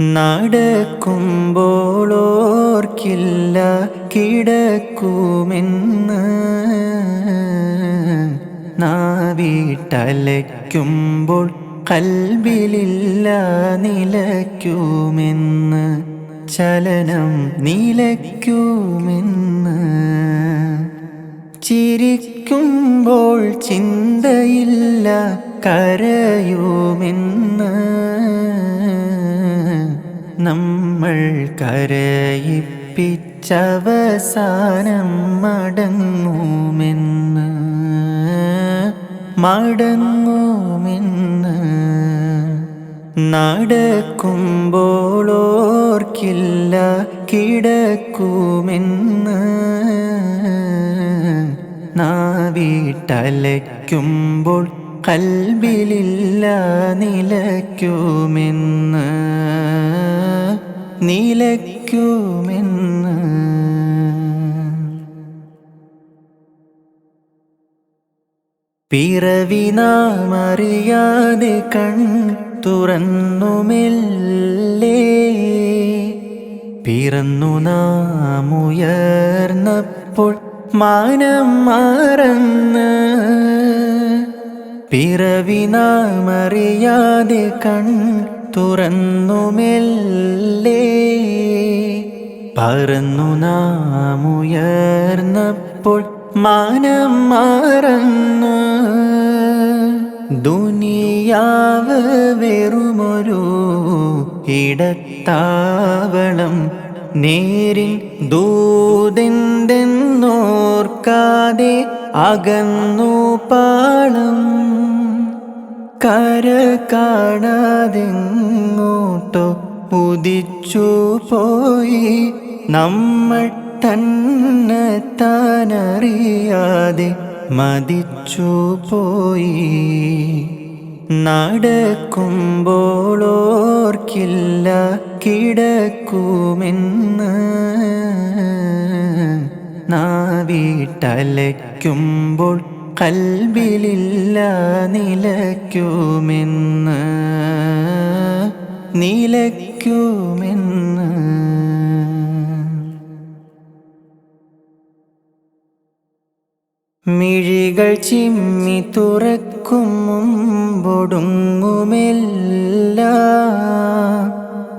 നടക്കുമ്പോളോർക്കില്ല കിടക്കുമെന്ന്. നാവിട്ടലയ്ക്കുമ്പോൾ കൽബിലില്ല നിലയ്ക്കുമെന്ന്. ചലനം നിലയ്ക്കുമെന്ന്. ചിരിക്കുമ്പോൾ ചിന്തയില്ല കരയുമെന്ന്. നമ്മൾ കരയിപ്പിച്ചവസാനം മടങ്ങുമെന്ന് മടങ്ങുമെന്ന് നടക്കുമ്പോളോർക്കില്ല കിടക്കുമെന്ന്. നാവിട്ടലയ്ക്കുമ്പോൾ കൽബിലില്ല നിലയ്ക്കുമെന്ന് നിലയ്ക്കുമെന്ന്. പിറവി നാം അറിയാതെ കൺ തുറന്നുമില്ലേ? പിറന്നു നാമുയർന്നപ്പോൾ മാനം മറന്ന് പിറവി നാമറിയാതെ കൺ കൺ തുറന്നുമെല്ലേ? പറന്നു നാമുയർന്നപ്പോൾ മാനം മറന്നു ദുനിയാവ് വെറുമൊരു ഇടത്താവളം നേരിൽ ദൂതെന്തെന്നോർക്കാതെ അകന്നു പാളം. കര കാണാതെങ്ങോട്ടോ ഉദിച്ചു പോയി. നമ്മൾ തന്നെ താനറിയാതെ മതിച്ചു പോയി. നടക്കുമ്പോളോർക്കില്ല കിടക്കുമെന്ന്. നാവിട്ടലയ്ക്കുമ്പോൾ കൽബിലില്ല നിലയ്ക്കുമെന്ന് നിലയ്ക്കുമെന്ന്. മിഴികൾ ചിമ്മി തുറക്കും മുമ്പൊടുങ്ങുമെല്ല.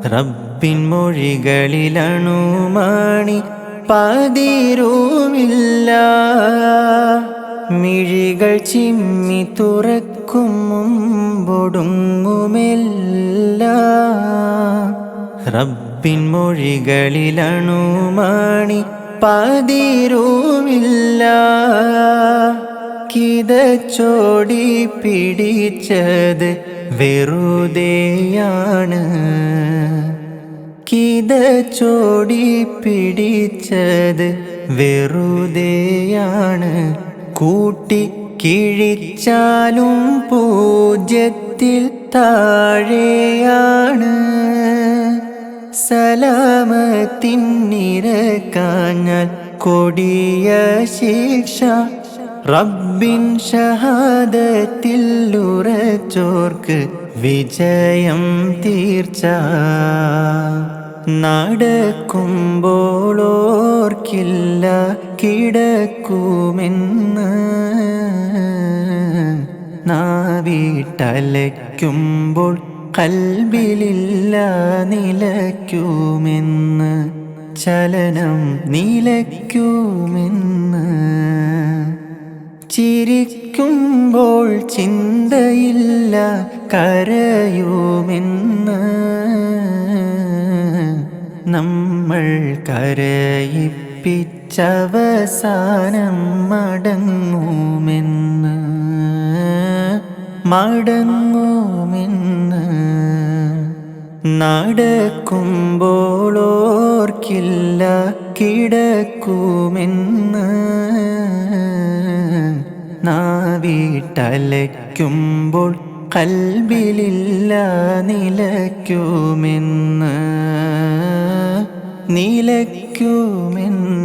റബ്ബിൻ മൊഴികളിലണുമാണി പതിരുമില്ല മിഴികൾ ചിമ്മി തുറക്കും മുമ്പൊടുങ്ങുമെല്ല. റബ്ബിൻ മൊഴികളിലണുമാണി പതിരുമില്ല. കിതച്ചോടി പിടിച്ചത് വെറുതെയാണ്. കിതച്ചോടി പിടിച്ചത് വെറുതെയാണ്. കൂട്ടി കിഴിച്ചാലും പൂജ്യത്തിൽ താഴെയാണ്. സലാമത്തിനിരക്കാഞ്ഞാൽ കൊടിയ ശിക്ഷ. റബ്ബിൻ ഷഹാദത്തിൽ ഉറച്ചോർക്ക് വിജയം തീർച്ച. നടക്കുമ്പോളോർക്കില്ല കിടക്കുമെന്ന്. നാവിട്ടലയ്ക്കുമ്പോൾ കൽബിലില്ല നിലയ്ക്കുമെന്ന്. ചലനം നിലയ്ക്കുമെന്ന്. ചിരിക്കുമ്പോൾ ചിന്തയില്ല കരയുമെന്ന്. നമ്മൾ കരയിപ്പിച്ചവസാനം മടങ്ങുമെന്ന് മടങ്ങുമെന്ന് നടക്കുമ്പോളോർക്കില്ല കിടക്കുമെന്ന്. നാവിട്ടലയ്ക്കുമ്പോൾ കൽബിലില്ല നിലയ്ക്കുമെന്ന് നിലയ്ക്കുമെന്ന്